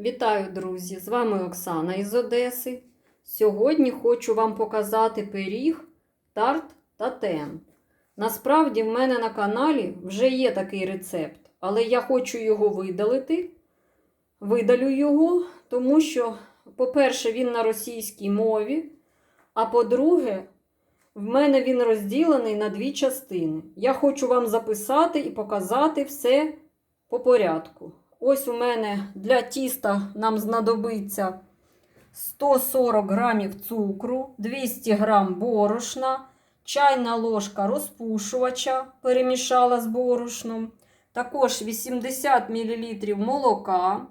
Вітаю, друзі! З вами Оксана із Одеси. Сьогодні хочу вам показати пиріг тарт та тен. Насправді, в мене на каналі вже є такий рецепт, але я хочу його видалити. Видалю його, тому що, по-перше, він на російській мові, а по-друге, в мене він розділений на дві частини. Я хочу вам записати і показати все по порядку. Ось у мене для тіста нам знадобиться 140 грамів цукру, 200 грам борошна, чайна ложка розпушувача перемішала з борошном, також 80 мл молока,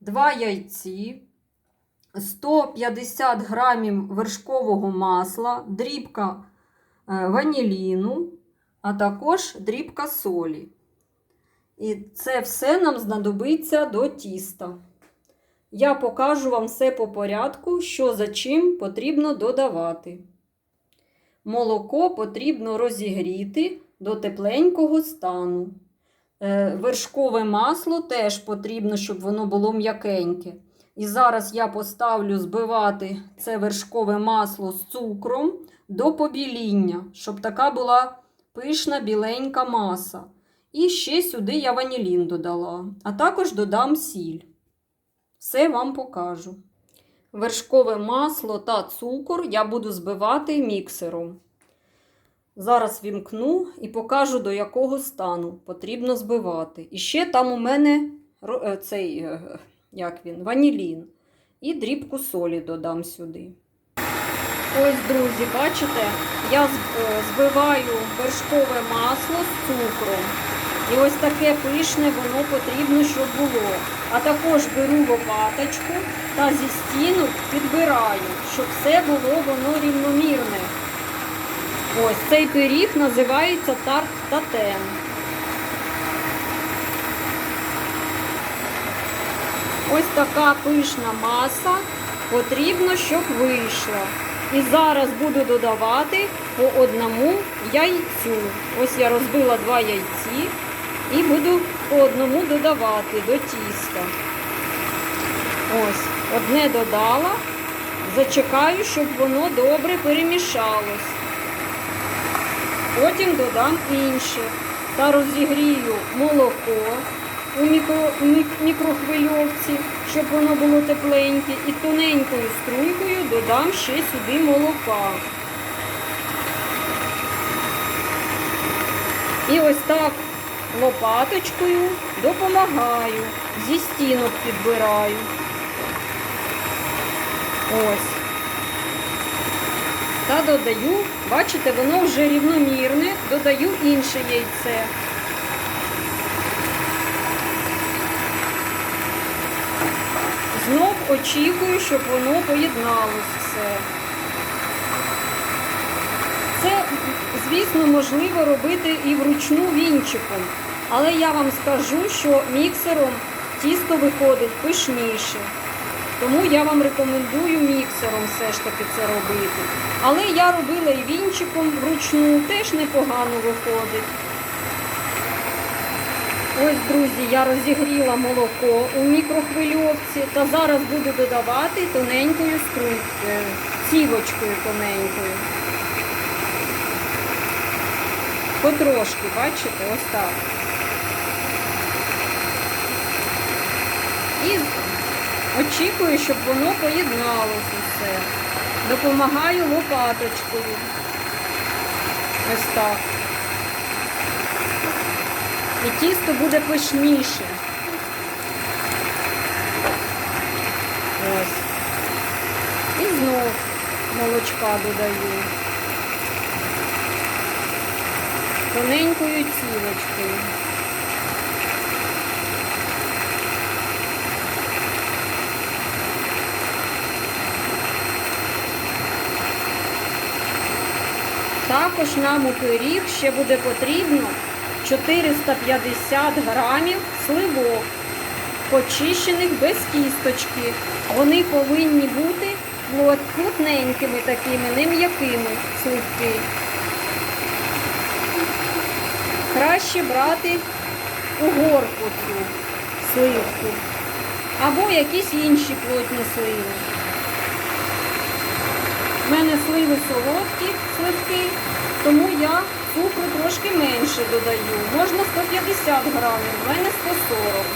2 яйці, 150 грамів вершкового масла, дрібка е, ваніліну, а також дрібка солі. І це все нам знадобиться до тіста. Я покажу вам все по порядку, що за чим потрібно додавати. Молоко потрібно розігріти до тепленького стану. Е, Вершкове масло теж потрібно, щоб воно було м'якеньке. І зараз я поставлю збивати це вершкове масло з цукром до побіління, щоб така була пишна біленька маса. І ще сюди я ванілін додала, а також додам сіль. Все вам покажу. Вершкове масло та цукор я буду збивати міксером. Зараз вімкну і покажу, до якого стану потрібно збивати. І ще там у мене е, цей, е, як він, ванілін. І дрібку солі додам сюди. Ось, друзі, бачите, я е, збиваю вершкове масло з цукром. І ось таке пишне воно потрібно, щоб було. А також беру лопаточку та зі стінок підбираю, щоб все було воно рівномірне. Ось цей пиріг називається тарт татен. Ось така пишна маса потрібно, щоб вийшла. І зараз буду додавати по одному яйцю. Ось я розбила два яйці і буду по одному додавати до тіста. Ось, одне додала, зачекаю, щоб воно добре перемішалось. Потім додам інше та розігрію молоко у мікро, мікрохвильовці, щоб воно було тепленьке, і тоненькою струйкою додам ще сюди молока. І ось так лопаточкою допомагаю, зі стінок підбираю. Ось. Та додаю, бачите, воно вже рівномірне, додаю інше яйце. Знов очікую, щоб воно поєдналось все. Це, звісно, можливо робити і вручну вінчиком. Але я вам скажу, що міксером тісто виходить пишніше. Тому я вам рекомендую міксером все ж таки це робити. Але я робила і вінчиком вручну, теж непогано виходить. Ось, друзі, я розігріла молоко у мікрохвильовці та зараз буду додавати тоненькою струйкою, цівочкою тоненькою. Потрошки, бачите, ось так. І очікую, щоб воно поєдналося все. Допомагаю лопаточкою. Ось так. І тісто буде пишніше. Ось. І знов молочка додаю. Тоненькою цілочкою. Також нам у пиріг ще буде потрібно 450 грамів сливок, почищених без кісточки. Вони повинні бути плотненькими такими, не м'якими сливки. Краще брати у горку цю сливку. або якісь інші плотні сливи. У мене сливи солодкі, сливки, тому я цукру трошки менше додаю. Можна 150 грамів, у мене 140.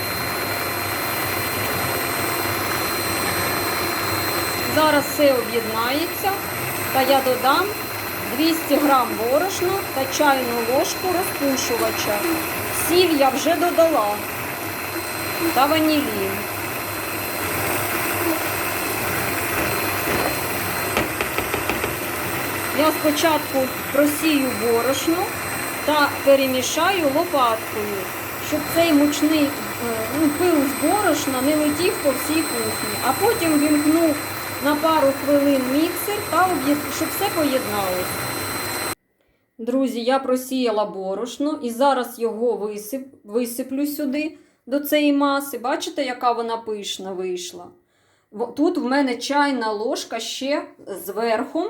Зараз все об'єднається та я додам 200 грам борошна та чайну ложку розпушувача. Сіль я вже додала та ванілін. Я спочатку просію борошно та перемішаю лопаткою, щоб цей мучний е, ну, пил з борошна не летів по всій кухні, а потім вімкну на пару хвилин міксер, та щоб все поєдналося. Друзі, я просіяла борошно і зараз його висип, висиплю сюди до цієї маси. Бачите, яка вона пишна вийшла? Тут в мене чайна ложка ще зверху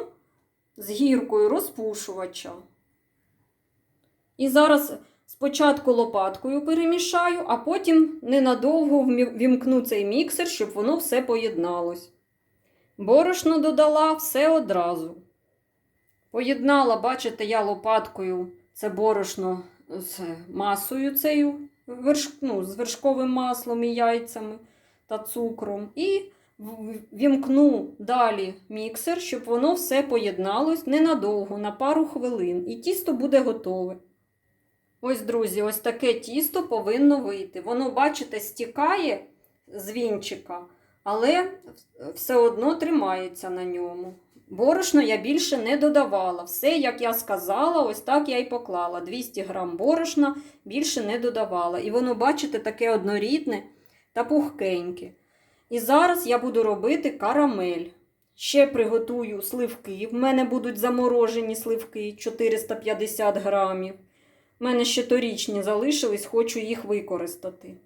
з гіркою розпушувача. І зараз спочатку лопаткою перемішаю, а потім ненадовго вімкну цей міксер, щоб воно все поєдналось. Борошно додала все одразу. Поєднала, бачите, я лопаткою це борошно з масою цією, верш, ну, з вершковим маслом і яйцями та цукром. І вімкну далі міксер, щоб воно все поєдналось ненадовго, на пару хвилин. І тісто буде готове. Ось, друзі, ось таке тісто повинно вийти. Воно, бачите, стікає з вінчика, але все одно тримається на ньому. Борошно я більше не додавала. Все, як я сказала, ось так я і поклала. 200 грам борошна більше не додавала. І воно, бачите, таке однорідне та пухкеньке. І зараз я буду робити карамель. Ще приготую сливки. В мене будуть заморожені сливки 450 грамів. У мене ще торічні залишились, хочу їх використати.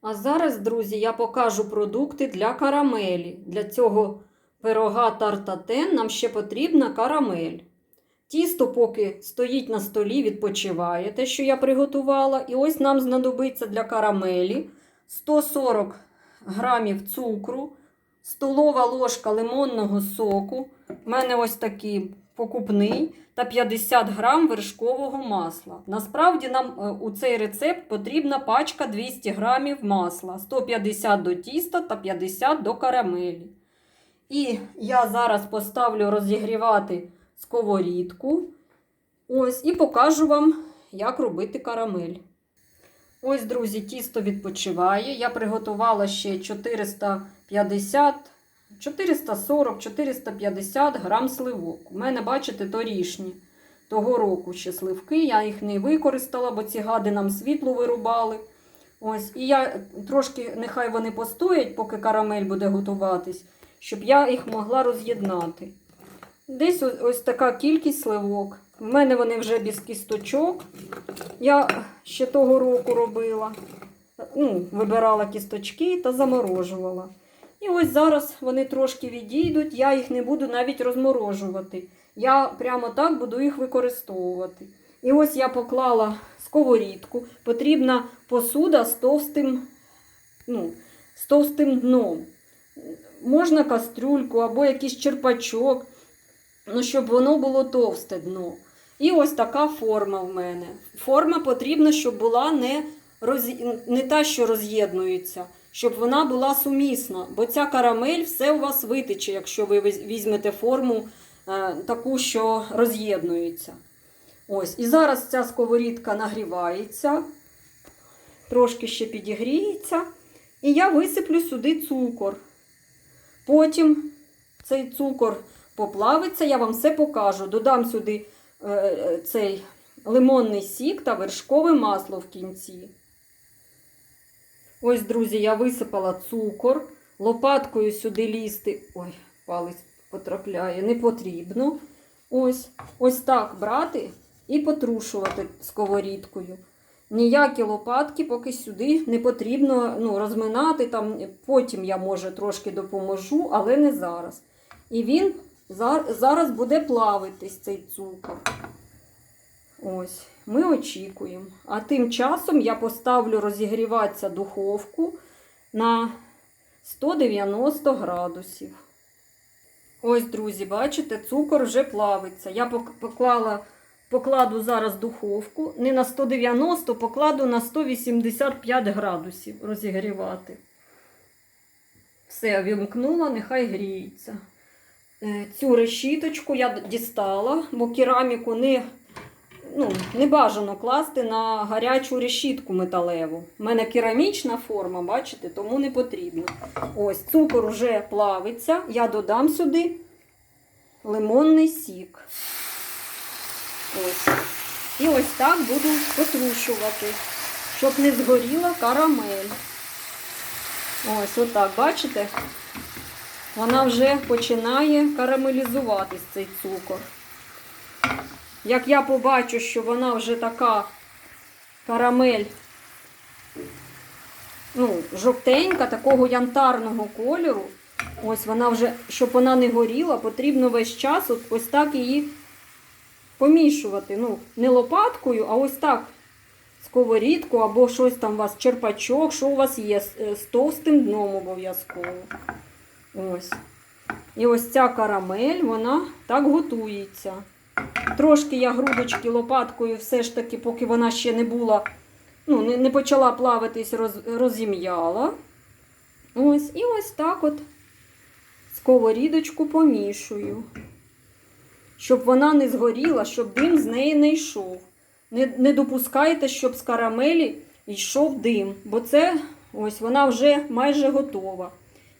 А зараз, друзі, я покажу продукти для карамелі. Для цього пирога тартатен нам ще потрібна карамель. Тісто, поки стоїть на столі, відпочиває те, що я приготувала. І ось нам знадобиться для карамелі 140 грамів цукру, столова ложка лимонного соку. У мене ось такий покупний та 50 грам вершкового масла. Насправді нам е, у цей рецепт потрібна пачка 200 грамів масла, 150 до тіста та 50 до карамелі. І я зараз поставлю розігрівати сковорідку. Ось, і покажу вам, як робити карамель. Ось, друзі, тісто відпочиває. Я приготувала ще 450, 440-450 грам сливок. У мене, бачите, торішні. Того року ще сливки. Я їх не використала, бо ці гади нам світло вирубали. Ось, і я трошки, нехай вони постоять, поки карамель буде готуватись, щоб я їх могла роз'єднати. Десь ось, ось така кількість сливок. У мене вони вже без кісточок. Я ще того року робила. Ну, вибирала кісточки та заморожувала. І ось зараз вони трошки відійдуть, я їх не буду навіть розморожувати. Я прямо так буду їх використовувати. І ось я поклала сковорідку. Потрібна посуда з товстим, ну, з товстим дном. Можна кастрюльку або якийсь черпачок, ну, щоб воно було товсте дно. І ось така форма в мене. Форма потрібна, щоб була не, роз... не та, що роз'єднується, щоб вона була сумісна. Бо ця карамель все у вас витече, якщо ви візьмете форму е, таку, що роз'єднується. Ось. І зараз ця сковорідка нагрівається, трошки ще підігріється. І я висиплю сюди цукор. Потім цей цукор поплавиться, я вам все покажу. Додам сюди цей лимонний сік та вершкове масло в кінці. Ось, друзі, я висипала цукор. Лопаткою сюди лізти. Ой, палець потрапляє, не потрібно. Ось, ось так брати і потрушувати сковорідкою. Ніякі лопатки поки сюди не потрібно ну, розминати. Там, потім я, може, трошки допоможу, але не зараз. І він зараз буде плавитись цей цукор. Ось, ми очікуємо. А тим часом я поставлю розігріватися духовку на 190 градусів. Ось, друзі, бачите, цукор вже плавиться. Я поклала, покладу зараз духовку. Не на 190, покладу на 185 градусів розігрівати. Все, вімкнула, нехай гріється. Е, Цю решіточку я дістала, бо кераміку не, ну, не бажано класти на гарячу решітку металеву. У мене керамічна форма, бачите, тому не потрібно. Ось, цукор вже плавиться. Я додам сюди лимонний сік. Ось. І ось так буду потрушувати, щоб не згоріла карамель. Ось, отак, бачите? Вона вже починає карамелізуватись, цей цукор. Як я побачу, що вона вже така карамель, ну, жовтенька, такого янтарного кольору, ось вона вже, щоб вона не горіла, потрібно весь час от, ось так її помішувати. Ну, не лопаткою, а ось так. Сковорідку або щось там у вас, черпачок, що у вас є, з, з товстим дном обов'язково. Ось. І ось ця карамель, вона так готується. Трошки я грудочки лопаткою, все ж таки, поки вона ще не була, ну, не, не почала плавитись, роз, розім'яла. Ось, і ось так от сковорідочку помішую. Щоб вона не згоріла, щоб дим з неї не йшов. Не, не допускайте, щоб з карамелі йшов дим, бо це ось вона вже майже готова.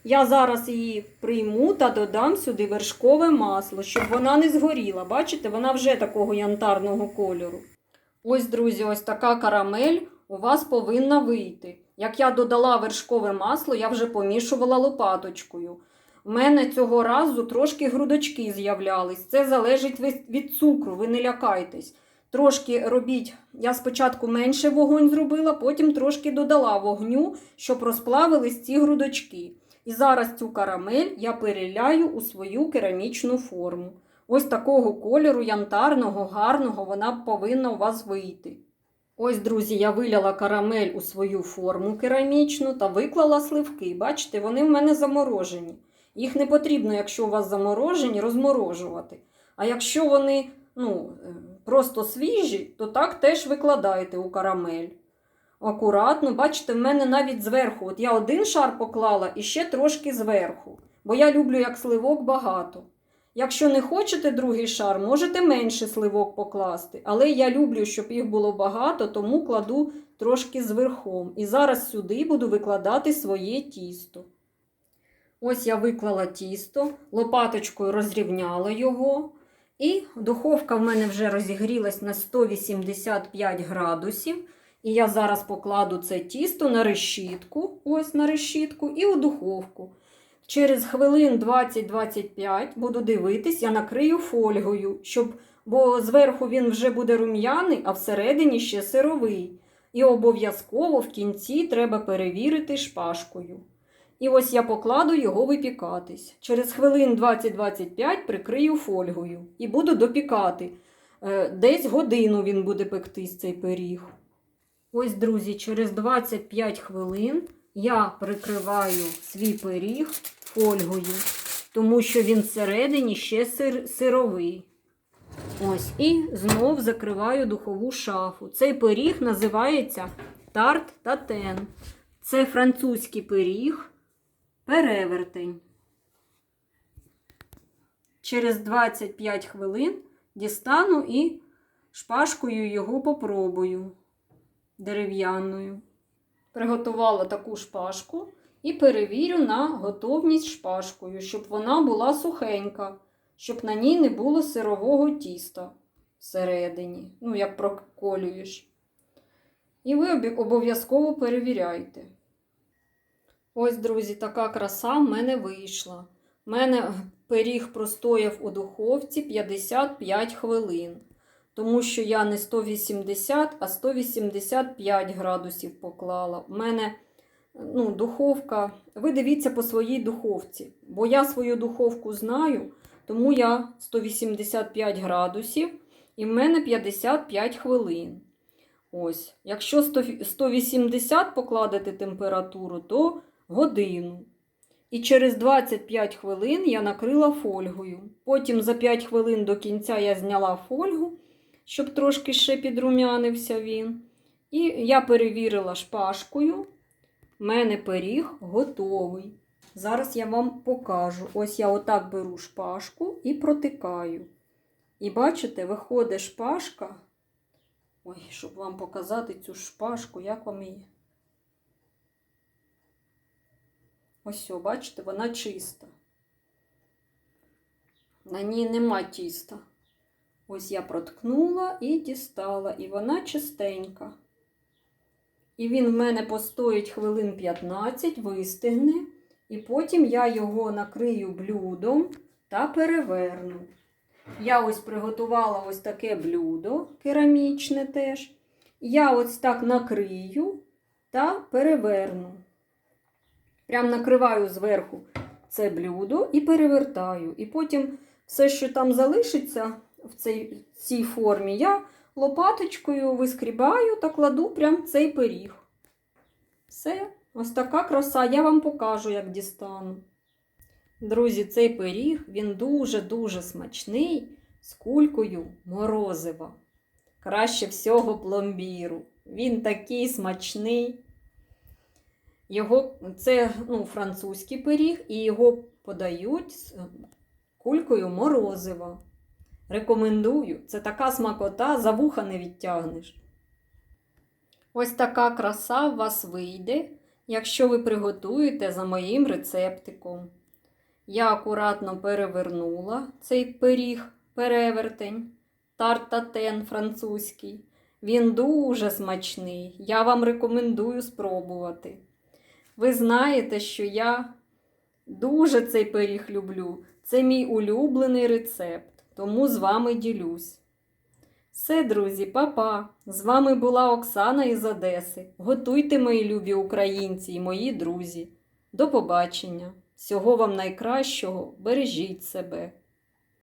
Я зараз її прийму та додам сюди вершкове масло, щоб вона не згоріла. Бачите, вона вже такого янтарного кольору. Ось, друзі, ось така карамель у вас повинна вийти. Як я додала вершкове масло, я вже помішувала лопаточкою. У мене цього разу трошки грудочки з'являлись. Це залежить від- цукру, ви не лякайтесь. Трошки робіть, я спочатку менше вогонь зробила, потім трошки додала вогню, щоб розплавились ці грудочки. І зараз цю карамель я переляю у свою керамічну форму. Ось такого кольору янтарного, гарного вона повинна у вас вийти. Ось, друзі, я виляла карамель у свою форму керамічну та виклала сливки. Бачите, вони в мене заморожені. Їх не потрібно, якщо у вас заморожені, розморожувати. А якщо вони ну, е, просто свіжі, то так теж викладайте у карамель. Акуратно, бачите, в мене навіть зверху. От я один шар поклала і ще трошки зверху. Бо я люблю як сливок багато. Якщо не хочете другий шар, можете менше сливок покласти. Але я люблю, щоб їх було багато, тому кладу трошки зверхом. І зараз сюди буду викладати своє тісто. Ось я виклала тісто, лопаточкою розрівняла його. І духовка в мене вже розігрілась на 185 градусів. І я зараз покладу це тісто на решітку, ось на решітку, і у духовку. Через хвилин 20-25 буду дивитись, я накрию фольгою, щоб, бо зверху він вже буде рум'яний, а всередині ще сировий. І обов'язково в кінці треба перевірити шпажкою. І ось я покладу його випікатись. Через хвилин 20-25 прикрию фольгою і буду допікати. Е, Десь годину він буде пектись цей пиріг. Ось, друзі, через 25 хвилин я прикриваю свій пиріг фольгою, тому що він всередині ще сир, сировий. Ось, і знов закриваю духову шафу. Цей пиріг називається тарт татен. Це французький пиріг, перевертень. Через 25 хвилин дістану і шпажкою його попробую дерев'яною. Приготувала таку шпажку і перевірю на готовність шпажкою, щоб вона була сухенька, щоб на ній не було сирового тіста всередині, ну, як проколюєш. І ви обов'язково перевіряйте. Ось, друзі, така краса в мене вийшла. У мене пиріг простояв у духовці 55 хвилин тому що я не 180, а 185 градусів поклала. У мене ну, духовка, ви дивіться по своїй духовці, бо я свою духовку знаю, тому я 185 градусів і в мене 55 хвилин. Ось. Якщо 180 покладете температуру, то годину. І через 25 хвилин я накрила фольгою. Потім за 5 хвилин до кінця я зняла фольгу, щоб трошки ще підрумянився він. І я перевірила шпажкою. У мене пиріг готовий. Зараз я вам покажу. Ось я отак беру шпажку і протикаю. І бачите, виходить шпажка. Ой, щоб вам показати цю шпажку, як вам її. Ось, бачите, вона чиста. На ній нема тіста. Ось я проткнула і дістала, і вона чистенька. І він в мене постоїть хвилин 15, вистигне, і потім я його накрию блюдом та переверну. Я ось приготувала ось таке блюдо керамічне теж. Я ось так накрию та переверну. Прям накриваю зверху це блюдо і перевертаю. І потім все, що там залишиться в цій, цій формі, я лопаточкою вискрібаю та кладу прям цей пиріг. Все, ось така краса. Я вам покажу, як дістану. Друзі, цей пиріг, він дуже-дуже смачний з кулькою морозива. Краще всього пломбіру. Він такий смачний. Його, це ну, французький пиріг, і його подають з кулькою морозива. Рекомендую. Це така смакота, за вуха не відтягнеш. Ось така краса у вас вийде, якщо ви приготуєте за моїм рецептиком. Я акуратно перевернула цей пиріг, перевертень, тартатен французький. Він дуже смачний. Я вам рекомендую спробувати. Ви знаєте, що я дуже цей пиріг люблю. Це мій улюблений рецепт, тому з вами ділюсь. Все, друзі, па-па! З вами була Оксана із Одеси. Готуйте, мої любі українці і мої друзі. До побачення! Всього вам найкращого, бережіть себе!